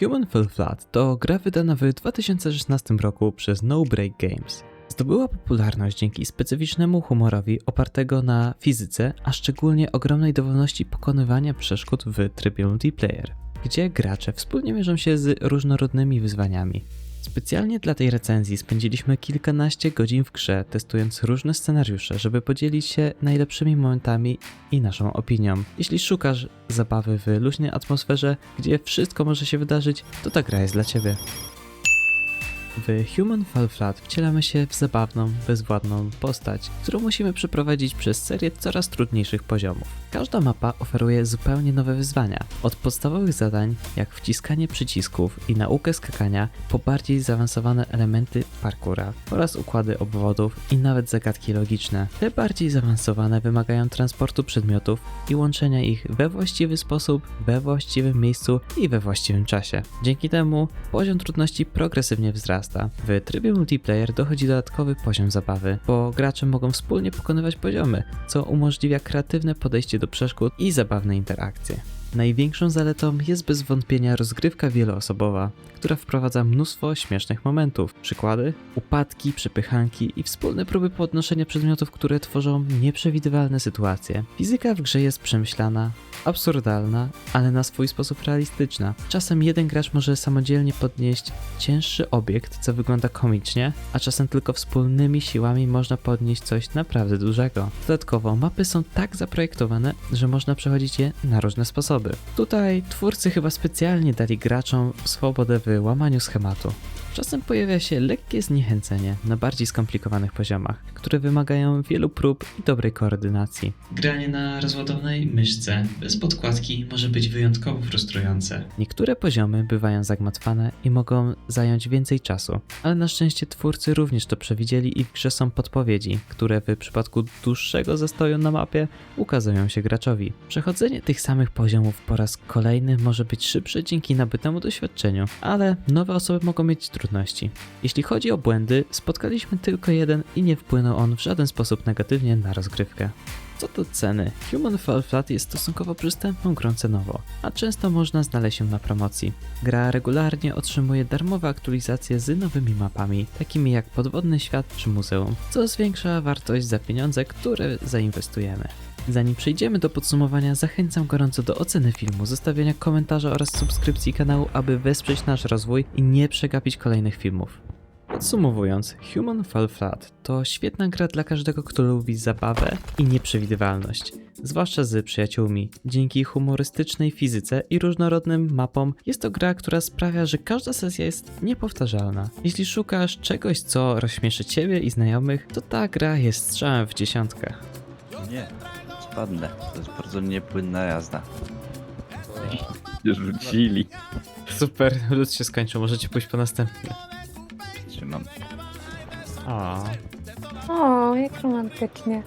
Human Fall Flat to gra wydana w 2016 roku przez No Break Games. Zdobyła popularność dzięki specyficznemu humorowi opartego na fizyce, a szczególnie ogromnej dowolności pokonywania przeszkód w trybie multiplayer, gdzie gracze wspólnie mierzą się z różnorodnymi wyzwaniami. Specjalnie dla tej recenzji spędziliśmy kilkanaście godzin w grze, testując różne scenariusze, żeby podzielić się najlepszymi momentami i naszą opinią. Jeśli szukasz zabawy w luźnej atmosferze, gdzie wszystko może się wydarzyć, to ta gra jest dla Ciebie. W Human Fall Flat wcielamy się w zabawną, bezwładną postać, którą musimy przeprowadzić przez serię coraz trudniejszych poziomów. Każda mapa oferuje zupełnie nowe wyzwania, od podstawowych zadań jak wciskanie przycisków i naukę skakania, po bardziej zaawansowane elementy parkura oraz układy obwodów i nawet zagadki logiczne. Te bardziej zaawansowane wymagają transportu przedmiotów i łączenia ich we właściwy sposób, we właściwym miejscu i we właściwym czasie. Dzięki temu poziom trudności progresywnie wzrasta. W trybie multiplayer dochodzi dodatkowy poziom zabawy, bo gracze mogą wspólnie pokonywać poziomy, co umożliwia kreatywne podejście do przeszkód i zabawne interakcje. Największą zaletą jest bez wątpienia rozgrywka wieloosobowa, która wprowadza mnóstwo śmiesznych momentów. Przykłady? Upadki, przepychanki i wspólne próby podnoszenia przedmiotów, które tworzą nieprzewidywalne sytuacje. Fizyka w grze jest przemyślana, absurdalna, ale na swój sposób realistyczna. Czasem jeden gracz może samodzielnie podnieść cięższy obiekt, co wygląda komicznie, a czasem tylko wspólnymi siłami można podnieść coś naprawdę dużego. Dodatkowo mapy są tak zaprojektowane, że można przechodzić je na różne sposoby. Tutaj twórcy chyba specjalnie dali graczom swobodę w łamaniu schematu. Czasem pojawia się lekkie zniechęcenie na bardziej skomplikowanych poziomach, które wymagają wielu prób i dobrej koordynacji. Granie na rozładowanej myszce bez podkładki może być wyjątkowo frustrujące. Niektóre poziomy bywają zagmatwane i mogą zająć więcej czasu, ale na szczęście twórcy również to przewidzieli i w grze są podpowiedzi, które w przypadku dłuższego zastoju na mapie ukazują się graczowi. Przechodzenie tych samych poziomów po raz kolejny może być szybsze dzięki nabytemu doświadczeniu, ale nowe osoby mogą mieć trudności. Jeśli chodzi o błędy, spotkaliśmy tylko jeden i nie wpłynął on w żaden sposób negatywnie na rozgrywkę. Co do ceny, Human Fall Flat jest stosunkowo przystępną grą cenowo, a często można znaleźć ją na promocji. Gra regularnie otrzymuje darmowe aktualizacje z nowymi mapami, takimi jak Podwodny Świat czy Muzeum, co zwiększa wartość za pieniądze, które zainwestujemy. Zanim przejdziemy do podsumowania, zachęcam gorąco do oceny filmu, zostawienia komentarza oraz subskrypcji kanału, aby wesprzeć nasz rozwój i nie przegapić kolejnych filmów. Podsumowując, Human Fall Flat to świetna gra dla każdego, kto lubi zabawę i nieprzewidywalność, zwłaszcza z przyjaciółmi. Dzięki humorystycznej fizyce i różnorodnym mapom jest to gra, która sprawia, że każda sesja jest niepowtarzalna. Jeśli szukasz czegoś, co rozśmieszy ciebie i znajomych, to ta gra jest strzałem w dziesiątkę. Nie, spadnę. To jest bardzo niepłynna jazda. Rzucili. Super, lód się skończył, możecie pójść po następny. Trzymam. O. O, jak romantycznie.